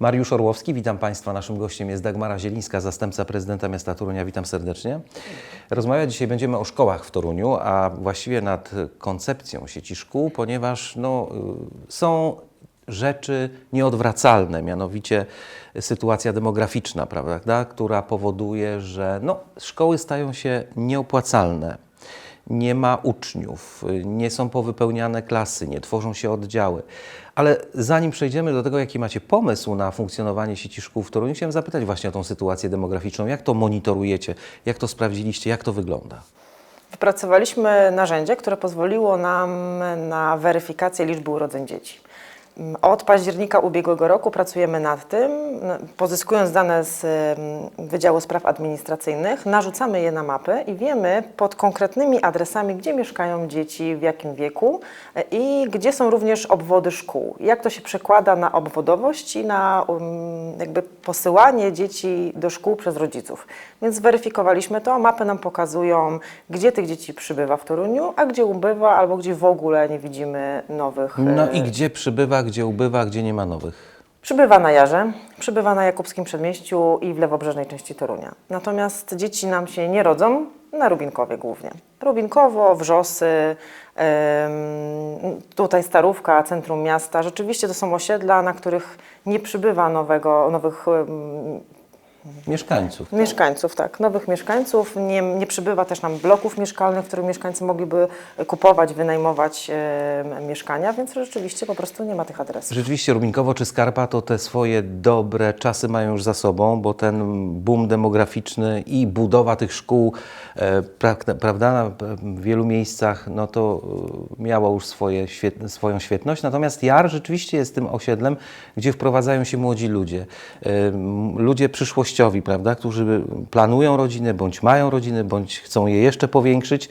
Mariusz Orłowski, witam Państwa. Naszym gościem jest Dagmara Zielińska, zastępca prezydenta miasta Torunia. Witam serdecznie. Rozmawiać dzisiaj będziemy o szkołach w Toruniu, a właściwie nad koncepcją sieci szkół, ponieważ no, y, są rzeczy nieodwracalne, mianowicie sytuacja demograficzna, prawda, która powoduje, że no, szkoły stają się nieopłacalne nie ma uczniów, nie są powypełniane klasy, nie tworzą się oddziały. Ale zanim przejdziemy do tego, jaki macie pomysł na funkcjonowanie sieci szkół w Toruniu, chciałem zapytać właśnie o tą sytuację demograficzną. Jak to monitorujecie? Jak to sprawdziliście? Jak to wygląda? Wypracowaliśmy narzędzie, które pozwoliło nam na weryfikację liczby urodzeń dzieci. Od października ubiegłego roku pracujemy nad tym, pozyskując dane z ym, Wydziału Spraw Administracyjnych, narzucamy je na mapy i wiemy pod konkretnymi adresami, gdzie mieszkają dzieci, w jakim wieku e, i gdzie są również obwody szkół. Jak to się przekłada na obwodowość i na um, jakby posyłanie dzieci do szkół przez rodziców. Więc zweryfikowaliśmy to, mapy nam pokazują, gdzie tych dzieci przybywa w Toruniu, a gdzie ubywa albo gdzie w ogóle nie widzimy nowych No e, i gdzie przybywa, gdzie ubywa, gdzie nie ma nowych? Przybywa na Jarze, przybywa na Jakubskim Przedmieściu i w lewobrzeżnej części Torunia. Natomiast dzieci nam się nie rodzą na Rubinkowie głównie. Rubinkowo, Wrzosy, tutaj Starówka, centrum miasta. Rzeczywiście to są osiedla, na których nie przybywa nowego, nowych Mieszkańców. mieszkańców, tak, nowych mieszkańców. Nie, nie przybywa też nam bloków mieszkalnych, w których mieszkańcy mogliby kupować, wynajmować em, mieszkania, więc rzeczywiście po prostu nie ma tych adresów. Rzeczywiście Rubinkowo czy Skarpa to te swoje dobre czasy mają już za sobą, bo ten boom demograficzny i budowa tych szkół, e, pra- prawda, w wielu miejscach, no to e, miało już swoje, swoją świetność. Natomiast Jar rzeczywiście jest tym osiedlem, gdzie wprowadzają się młodzi ludzie, e, ludzie przyszłościowi, prawda, którzy planują rodziny, bądź mają rodziny, bądź chcą je jeszcze powiększyć.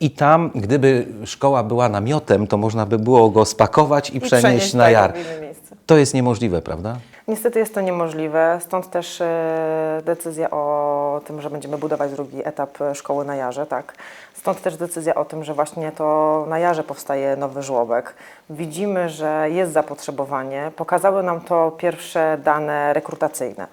I tam, gdyby szkoła była namiotem, to można by było go spakować i, przenieść na tak, Jar. To jest niemożliwe, prawda? Niestety jest to niemożliwe, stąd też e, decyzja o tym, że będziemy budować drugi etap e, szkoły na Jarze, tak. Stąd też decyzja o tym, że właśnie to na Jarze powstaje nowy żłobek. Widzimy, że jest zapotrzebowanie. Pokazały nam to pierwsze dane rekrutacyjne.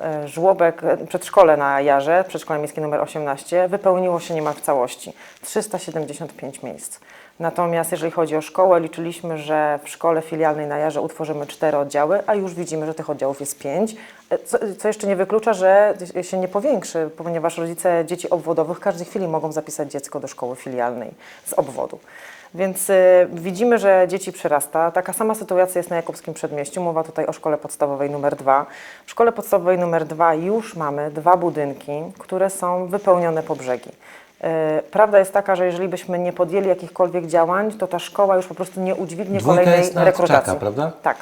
E, Żłobek, e, przedszkole na Jarze, przedszkole miejskie numer 18, wypełniło się niemal w całości. 375 miejsc. Natomiast jeżeli chodzi o szkołę, liczyliśmy, że w szkole filialnej na Jarze utworzymy cztery oddziały, a już widzimy, że tych oddziałów jest pięć. E, Co, co jeszcze nie wyklucza, że się nie powiększy, ponieważ rodzice dzieci obwodowych w każdej chwili mogą zapisać dziecko do szkoły filialnej z obwodu. Więc y, widzimy, że dzieci przyrasta. Taka sama sytuacja jest na Jakubskim Przedmieściu. Mowa tutaj o szkole podstawowej numer 2. W szkole podstawowej numer 2 już mamy dwa budynki, które są wypełnione po brzegi. Y, Prawda jest taka, że jeżeli byśmy nie podjęli jakichkolwiek działań, to ta szkoła już po prostu nie udźwignie Dwójka kolejnej jest na rekrutacji. czeka, prawda? Tak.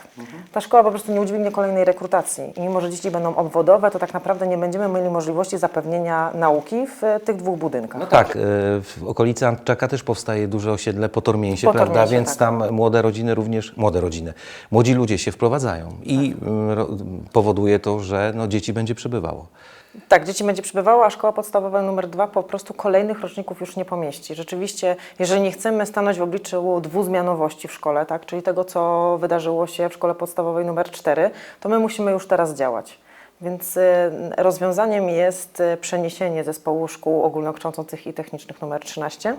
Ta szkoła po prostu nie udźwignie kolejnej rekrutacji. I mimo, że dzieci będą obwodowe, to tak naprawdę nie będziemy mieli możliwości zapewnienia nauki w e, tych dwóch budynkach. No tak, e, w okolicy Antczaka też powstaje duże osiedle po Tormięsie, prawda? Tormięsie, Więc tak. tam młode rodziny również, młode rodziny, młodzi ludzie się wprowadzają i Tak. powoduje to, że no, dzieci będzie przybywało. Tak, dzieci będzie przybywało, a szkoła podstawowa numer dwa po prostu kolejnych roczników już nie pomieści. Rzeczywiście, jeżeli nie chcemy stanąć w obliczu dwuzmianowości w szkole, tak, czyli tego, co wydarzyło się w szkole podstawowej numer 4, to my musimy już teraz działać. Więc y, rozwiązaniem jest y, przeniesienie zespołu szkół ogólnokształcących i technicznych numer 13.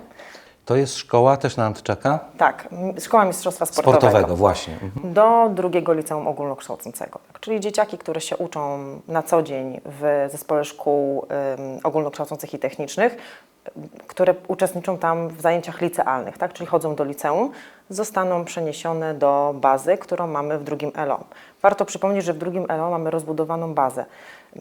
To jest szkoła też na Antczaka? Tak, Szkoła Mistrzostwa Sportowego. Sportowego, właśnie. Mhm. do drugiego liceum ogólnokształcącego. Czyli dzieciaki, które się uczą na co dzień w zespole szkół ym, ogólnokształcących i technicznych, które uczestniczą tam w zajęciach licealnych, tak? czyli chodzą do liceum, zostaną przeniesione do bazy, którą mamy w drugim ELO. Warto przypomnieć, że w drugim ELO mamy rozbudowaną bazę.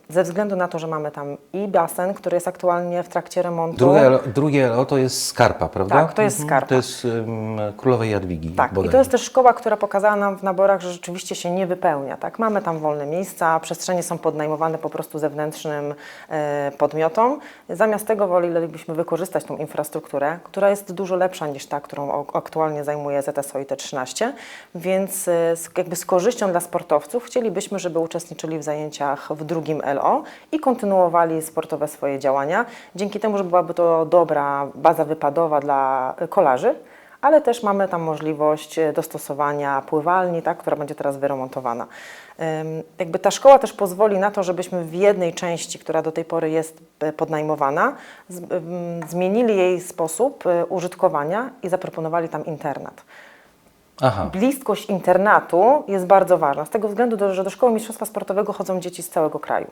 Ze względu na to, że mamy tam i basen, który jest aktualnie w trakcie remontu. Drugie, drugie LO to jest Skarpa, prawda? Tak, to jest Skarpa. To jest um, Królowej Jadwigi. Tak, i to jest też szkoła, która pokazała nam w naborach, że rzeczywiście się nie wypełnia. Tak? Mamy tam wolne miejsca, przestrzenie są podnajmowane po prostu zewnętrznym e, podmiotom. Zamiast tego wolelibyśmy wykorzystać tą infrastrukturę, która jest dużo lepsza niż ta, którą aktualnie zajmuje ZSO i T13, więc e, jakby z korzyścią dla sportowców chcielibyśmy, żeby uczestniczyli w zajęciach w drugim LO i kontynuowali sportowe swoje działania. Dzięki temu, że byłaby to dobra baza wypadowa dla kolarzy, ale też mamy tam możliwość e, dostosowania pływalni, tak, która będzie teraz wyremontowana. Jakby ta szkoła też pozwoli na to, żebyśmy w jednej części, która do tej pory jest e, podnajmowana, zmienili jej sposób e, użytkowania i zaproponowali tam internat. Aha. Bliskość internatu jest bardzo ważna, z tego względu, że do szkoły mistrzostwa sportowego chodzą dzieci z całego kraju.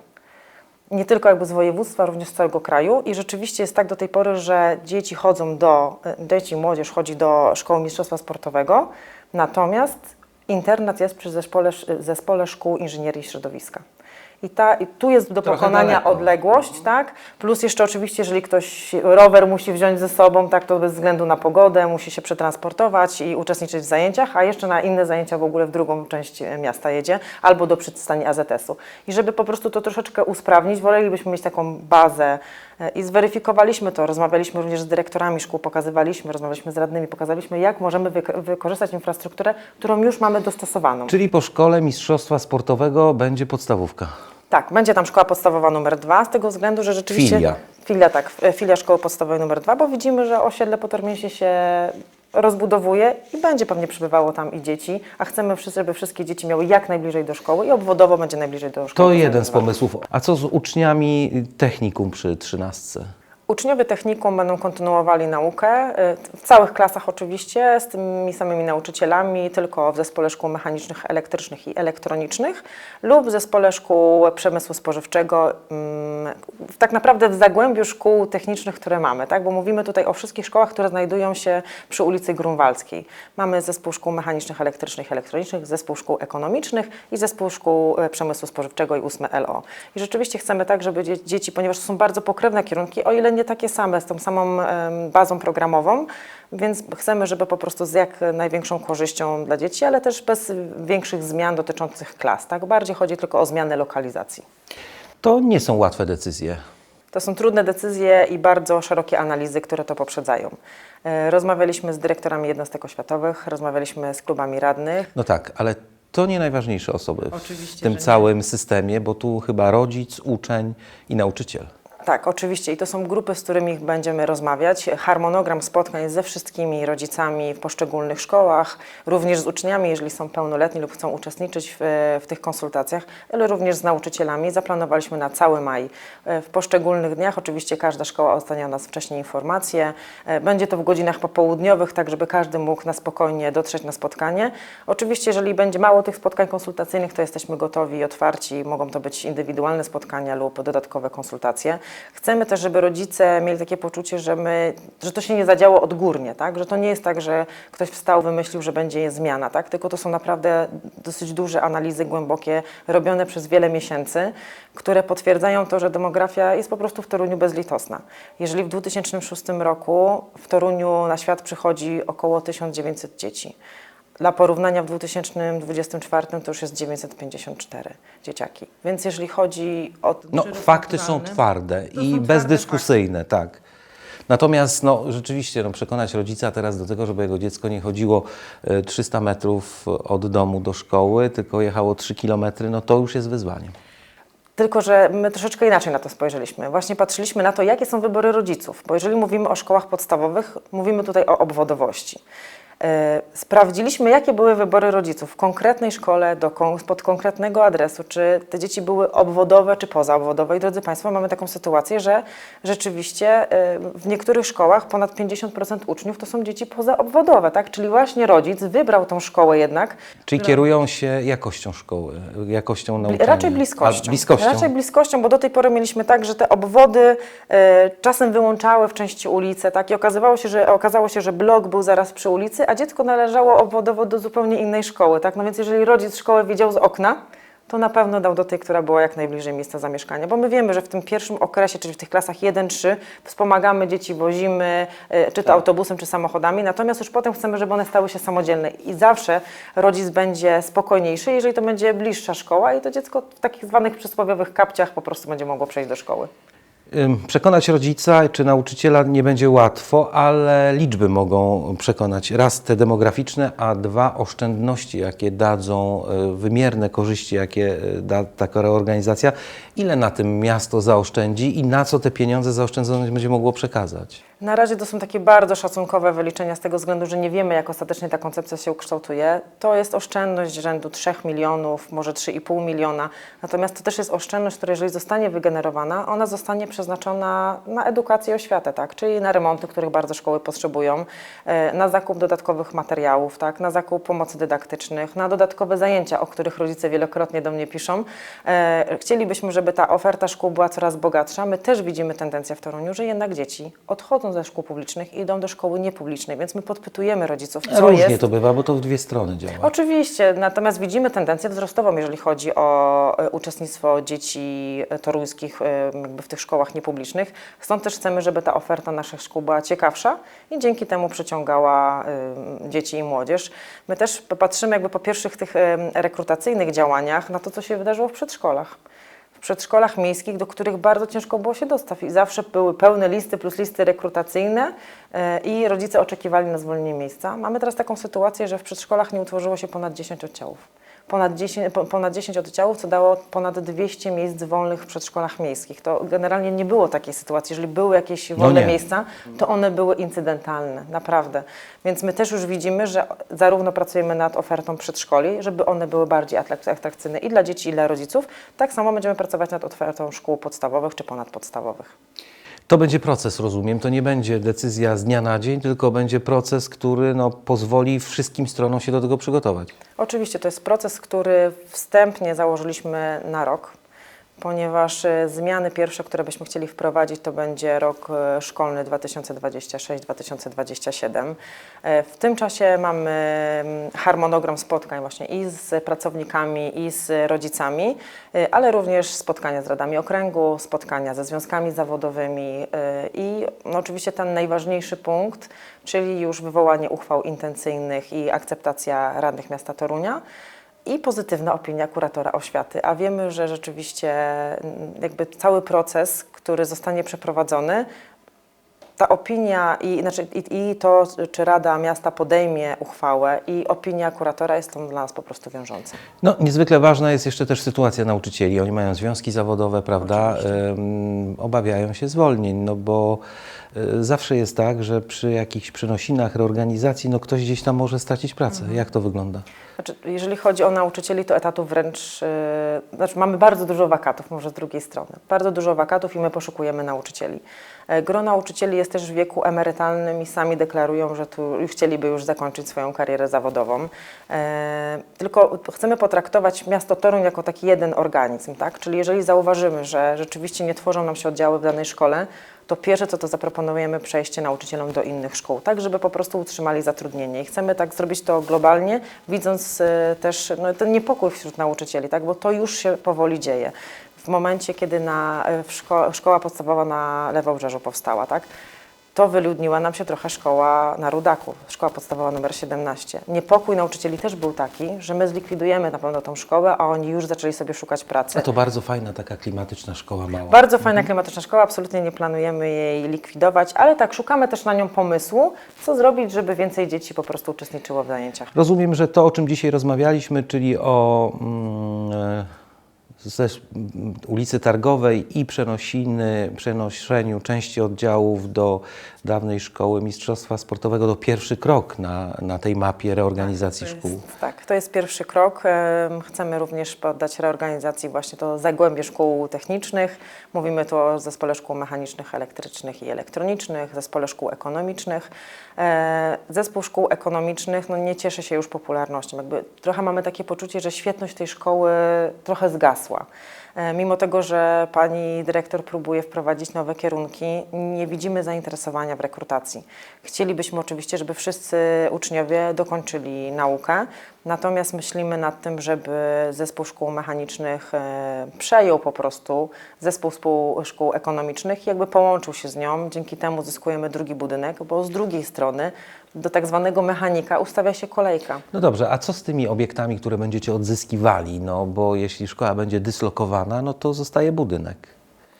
Nie tylko jakby z województwa, również z całego kraju i rzeczywiście jest tak do tej pory, że dzieci chodzą do, e, dzieci młodzież chodzi do szkoły mistrzostwa sportowego, natomiast internat jest przy zespole, zespole szkół inżynierii środowiska. I, ta, I tu jest do Trochę pokonania daleko. odległość, tak? Plus jeszcze oczywiście, jeżeli ktoś rower musi wziąć ze sobą, tak, to bez względu na pogodę, musi się przetransportować i uczestniczyć w zajęciach, a jeszcze na inne zajęcia w ogóle w drugą część e, miasta jedzie, albo do przystani AZS-u. I żeby po prostu to troszeczkę usprawnić, wolelibyśmy mieć taką bazę e, i zweryfikowaliśmy to, rozmawialiśmy również z dyrektorami szkół, pokazywaliśmy, rozmawialiśmy z radnymi, pokazaliśmy, jak możemy wyk- wykorzystać infrastrukturę, którą już mamy dostosowaną. Czyli po szkole mistrzostwa sportowego będzie podstawówka. Tak, będzie tam szkoła podstawowa numer dwa, z tego względu, że rzeczywiście. Filia. Filia, tak, e, filia szkoły podstawowej numer dwa, bo widzimy, że osiedle Potormiesie się rozbudowuje i będzie pewnie przybywało tam i dzieci, a chcemy, wszyscy, żeby wszystkie dzieci miały jak najbliżej do szkoły i obwodowo będzie najbliżej do szkoły. To jeden z pomysłów. A co z uczniami technikum przy trzynastce? Uczniowie technikum będą kontynuowali naukę, y, w całych klasach oczywiście, z tymi samymi nauczycielami, tylko w zespole szkół mechanicznych, elektrycznych i elektronicznych lub w zespole szkół przemysłu spożywczego, mm, tak naprawdę w zagłębiu szkół technicznych, które mamy, tak? bo mówimy tutaj o wszystkich szkołach, które znajdują się przy ulicy Grunwaldzkiej. Mamy zespół szkół mechanicznych, elektrycznych elektronicznych, zespół szkół ekonomicznych i zespół szkół e, przemysłu spożywczego i 8 LO. I rzeczywiście chcemy tak, żeby dzie- dzieci, ponieważ to są bardzo pokrewne kierunki, o ile nie takie same, z tą samą bazą programową, więc chcemy, żeby po prostu z jak największą korzyścią dla dzieci, ale też bez większych zmian dotyczących klas. Tak? Bardziej chodzi tylko o zmianę lokalizacji. To nie są łatwe decyzje. To są trudne decyzje i bardzo szerokie analizy, które to poprzedzają. E, Rozmawialiśmy z dyrektorami jednostek oświatowych, rozmawialiśmy z klubami radnych. No tak, ale to nie najważniejsze osoby Oczywiście, w tym że nie. całym systemie, bo tu chyba rodzic, uczeń i nauczyciel. Tak, oczywiście i to są grupy, z którymi będziemy rozmawiać. Harmonogram spotkań ze wszystkimi rodzicami w poszczególnych szkołach, również z uczniami, jeżeli są pełnoletni lub chcą uczestniczyć w, w tych konsultacjach, ale również z nauczycielami. Zaplanowaliśmy na cały maj. E, W poszczególnych dniach oczywiście każda szkoła dostanie nas wcześniej informacje. E, Będzie to w godzinach popołudniowych, tak żeby każdy mógł na spokojnie dotrzeć na spotkanie. Oczywiście, jeżeli będzie mało tych spotkań konsultacyjnych, to jesteśmy gotowi i otwarci. Mogą to być indywidualne spotkania lub dodatkowe konsultacje. Chcemy też, żeby rodzice mieli takie poczucie, że, my, że to się nie zadziało odgórnie, tak? że to nie jest tak, że ktoś wstał, wymyślił, że będzie zmiana, tak? tylko to są naprawdę dosyć duże analizy, głębokie, robione przez wiele miesięcy, które potwierdzają to, że demografia jest po prostu w Toruniu bezlitosna. Jeżeli w 2006 roku w Toruniu na świat przychodzi około 1900 dzieci, dla porównania w 2024 to już jest 954 dzieciaki. Więc jeżeli chodzi o No, fakty są twarde i są bezdyskusyjne, tak. Natomiast no, rzeczywiście no, przekonać rodzica teraz do tego, żeby jego dziecko nie chodziło e, 300 metrów od domu do szkoły, tylko jechało 3 kilometry, no to już jest wyzwanie. Tylko, że my troszeczkę inaczej na to spojrzeliśmy. Właśnie patrzyliśmy na to, jakie są wybory rodziców, bo jeżeli mówimy o szkołach podstawowych, mówimy tutaj o obwodowości. E, Sprawdziliśmy, jakie były wybory rodziców w konkretnej szkole, do, pod konkretnego adresu, czy te dzieci były obwodowe, czy pozaobwodowe. I drodzy Państwo, mamy taką sytuację, że rzeczywiście e, w niektórych szkołach ponad 50% uczniów to są dzieci pozaobwodowe, tak? Czyli właśnie rodzic wybrał tą szkołę jednak, Czyli kierują się jakością szkoły, jakością nauczania. Raczej bliskością. A, bliskością. Raczej bliskością, bo do tej pory mieliśmy tak, że te obwody e, czasem wyłączały w części ulice, tak? I okazywało się, że, okazało się, że blok był zaraz przy ulicy, a dziecko należało obwodowo do zupełnie innej szkoły, tak? No więc jeżeli rodzic szkołę widział z okna, to na pewno dał do tej, która była jak najbliżej miejsca zamieszkania, bo my wiemy, że w tym pierwszym okresie, czyli w tych klasach 1-3 wspomagamy dzieci, wozimy, e, czy to autobusem, czy samochodami, natomiast już potem chcemy, żeby one stały się samodzielne i zawsze rodzic będzie spokojniejszy, jeżeli to będzie bliższa szkoła i to dziecko w takich zwanych przysłowiowych kapciach po prostu będzie mogło przejść do szkoły. Przekonać rodzica czy nauczyciela nie będzie łatwo, ale liczby mogą przekonać. Raz te demograficzne, a dwa oszczędności, jakie dadzą, y, wymierne korzyści, jakie y, da taka reorganizacja. Ile na tym miasto zaoszczędzi i na co te pieniądze zaoszczędzone będzie mogło przekazać? Na razie to są takie bardzo szacunkowe wyliczenia z tego względu, że nie wiemy, jak ostatecznie ta koncepcja się ukształtuje. To jest oszczędność rzędu 3 milionów, może 3,5 miliona. Natomiast to też jest oszczędność, która jeżeli zostanie wygenerowana, ona zostanie przeznaczona na edukację i oświatę, tak? czyli na remonty, których bardzo szkoły potrzebują, e, na zakup dodatkowych materiałów, tak? na zakup pomocy dydaktycznych, na dodatkowe zajęcia, o których rodzice wielokrotnie do mnie piszą. E, Chcielibyśmy, żeby ta oferta szkół była coraz bogatsza. My też widzimy tendencję w Toruniu, że jednak dzieci odchodzą ze szkół publicznych i idą do szkoły niepublicznej, więc my podpytujemy rodziców, co Różnie jest. to bywa, bo to w dwie strony działa. Oczywiście, natomiast widzimy tendencję wzrostową, jeżeli chodzi o e, uczestnictwo dzieci e, toruńskich e, jakby w tych szkołach niepublicznych. Stąd też chcemy, żeby ta oferta naszych szkół była ciekawsza i dzięki temu przyciągała dzieci i młodzież. My też patrzymy jakby po pierwszych tych rekrutacyjnych działaniach na to, co się wydarzyło w przedszkolach przedszkolach miejskich, do których bardzo ciężko było się dostać i zawsze były pełne listy plus listy rekrutacyjne e, i rodzice oczekiwali na zwolnienie miejsca. Mamy teraz taką sytuację, że w przedszkolach nie utworzyło się ponad 10 oddziałów. Ponad 10, po- ponad 10 oddziałów, co dało ponad 200 miejsc wolnych w przedszkolach miejskich. To generalnie nie było takiej sytuacji. Jeżeli były jakieś wolne nie. miejsca, to one były incydentalne, naprawdę. Więc my też już widzimy, że zarówno pracujemy nad ofertą przedszkoli, żeby one były bardziej atrak- atrakcyjne i dla dzieci, i dla rodziców. Tak samo będziemy pracować nad ofertą szkół podstawowych czy ponadpodstawowych. To będzie proces, rozumiem. To nie będzie decyzja z dnia na dzień, tylko będzie proces, który no, pozwoli wszystkim stronom się do tego przygotować. Oczywiście to jest proces, który wstępnie założyliśmy na rok, ponieważ e, zmiany pierwsze, które byśmy chcieli wprowadzić, to będzie rok e, szkolny 2026-2027. E, W tym czasie mamy mm, harmonogram spotkań właśnie i z pracownikami, i z rodzicami, ale również spotkania z radami okręgu, spotkania ze związkami zawodowymi i no, oczywiście ten najważniejszy punkt, czyli już wywołanie uchwał intencyjnych i akceptacja radnych miasta Torunia i pozytywna opinia kuratora oświaty. A wiemy, że rzeczywiście mm, jakby cały proces, który zostanie przeprowadzony, ta opinia i, znaczy, i, i to, czy Rada Miasta podejmie uchwałę i opinia kuratora jest to dla nas po prostu wiążące. No, niezwykle ważna jest jeszcze też sytuacja nauczycieli. Oni mają związki zawodowe, prawda? Ym, obawiają się zwolnień, no bo zawsze jest tak, że przy jakichś przenosinach, reorganizacji, no ktoś gdzieś tam może stracić pracę. Jak to wygląda? Znaczy, jeżeli chodzi o nauczycieli, to etatów wręcz, yy, znaczy mamy bardzo dużo wakatów, może z drugiej strony. Bardzo dużo wakatów i my poszukujemy nauczycieli. E, Gro nauczycieli jest też w wieku emerytalnym i sami deklarują, że tu chcieliby już zakończyć swoją karierę zawodową. E, tylko chcemy potraktować miasto Toruń jako taki jeden organizm, tak? Czyli jeżeli zauważymy, że rzeczywiście nie tworzą nam się oddziały w danej szkole, to pierwsze co to zaproponujemy przejście nauczycielom do innych szkół, tak żeby po prostu utrzymali zatrudnienie. I chcemy tak zrobić to globalnie, widząc e, też no, ten niepokój wśród nauczycieli, tak, bo to już się powoli dzieje. W momencie, kiedy na, w szko- szkoła podstawowa na Lewobrzeżu powstała, tak, to wyludniła nam się trochę szkoła na Rudaku, szkoła podstawowa numer 17. Niepokój nauczycieli też był taki, że my zlikwidujemy na pewno tą szkołę, a oni już zaczęli sobie szukać pracy. A to bardzo fajna, taka klimatyczna szkoła mała. Bardzo fajna klimatyczna szkoła, absolutnie nie planujemy jej likwidować, ale tak, szukamy też na nią pomysłu, co zrobić, żeby więcej dzieci po prostu uczestniczyło w zajęciach. Rozumiem, że to, o czym dzisiaj rozmawialiśmy, czyli o mm, e, ze ulicy Targowej i przenosiny, przenoszeniu części oddziałów do dawnej szkoły mistrzostwa sportowego, to pierwszy krok na, na tej mapie reorganizacji To szkół. jest, tak, to jest pierwszy krok. Em, Chcemy również poddać reorganizacji właśnie to zagłębie szkół technicznych. Mówimy tu o zespole szkół mechanicznych, elektrycznych i elektronicznych, zespole szkół ekonomicznych. E, Zespół szkół ekonomicznych no, nie cieszy się już popularnością. Jakby trochę mamy takie poczucie, że świetność tej szkoły trochę zgasła. E, Mimo tego, że pani dyrektor próbuje wprowadzić nowe kierunki, nie widzimy zainteresowania w rekrutacji. Chcielibyśmy oczywiście, żeby wszyscy uczniowie dokończyli naukę, natomiast myślimy nad tym, żeby zespół szkół mechanicznych e, przejął po prostu zespół szkół ekonomicznych i jakby połączył się z nią. Dzięki temu zyskujemy drugi budynek, bo z drugiej strony do tak zwanego mechanika ustawia się kolejka. No dobrze, a co z tymi obiektami, które będziecie odzyskiwali? No bo jeśli szkoła będzie dyslokowana, no to zostaje budynek.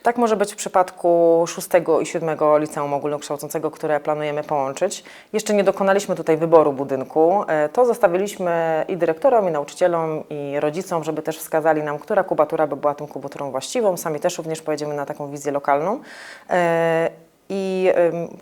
Tak może być w przypadku 6 i 7 liceum ogólnokształcącego, które planujemy połączyć. Jeszcze nie dokonaliśmy tutaj wyboru budynku. E, To zostawiliśmy i dyrektorom, i nauczycielom, i rodzicom, żeby też wskazali nam, która kubatura by była tą kubaturą właściwą. Sami też również pojedziemy na taką wizję lokalną. I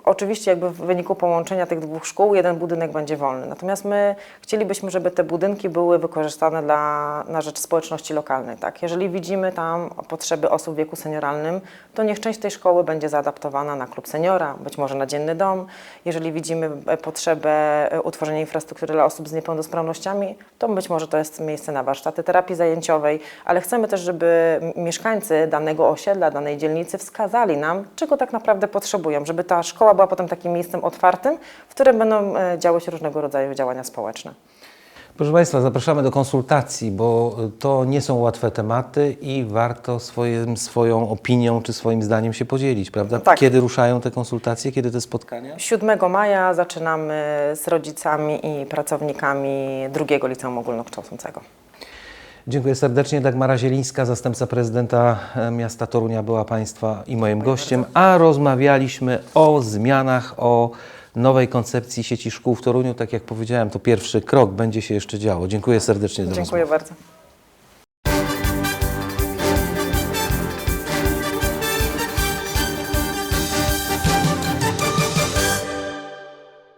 oczywiście jakby w wyniku połączenia tych dwóch szkół jeden budynek będzie wolny. Natomiast my chcielibyśmy, żeby te budynki były wykorzystane dla, na rzecz społeczności lokalnej. Tak? Jeżeli widzimy tam potrzeby osób w wieku senioralnym, to niech część tej szkoły będzie zaadaptowana na klub seniora, być może na dzienny dom. Jeżeli widzimy e, potrzebę e, utworzenia infrastruktury dla osób z niepełnosprawnościami, to być może to jest miejsce na warsztaty terapii zajęciowej, ale chcemy też, żeby mieszkańcy danego osiedla, danej dzielnicy wskazali nam, czego tak naprawdę potrzebują, żeby ta szkoła była potem takim miejscem otwartym, w którym będą e, działy się różnego rodzaju działania społeczne. Proszę Państwa, zapraszamy do konsultacji, bo to nie są łatwe tematy i warto swoim, swoją opinią czy swoim zdaniem się podzielić, prawda? Tak. Kiedy ruszają te konsultacje, kiedy te spotkania? 7 maja zaczynamy z rodzicami i pracownikami drugiego liceum ogólnokształcącego. Dziękuję serdecznie. Dagmara Zielińska, zastępca prezydenta e, miasta Torunia była Państwa i moim gościem, a rozmawialiśmy o zmianach, o nowej koncepcji sieci szkół w Toruniu. Tak jak powiedziałem, to pierwszy krok będzie się jeszcze działo. Dziękuję serdecznie za rozmowę. Dziękuję bardzo.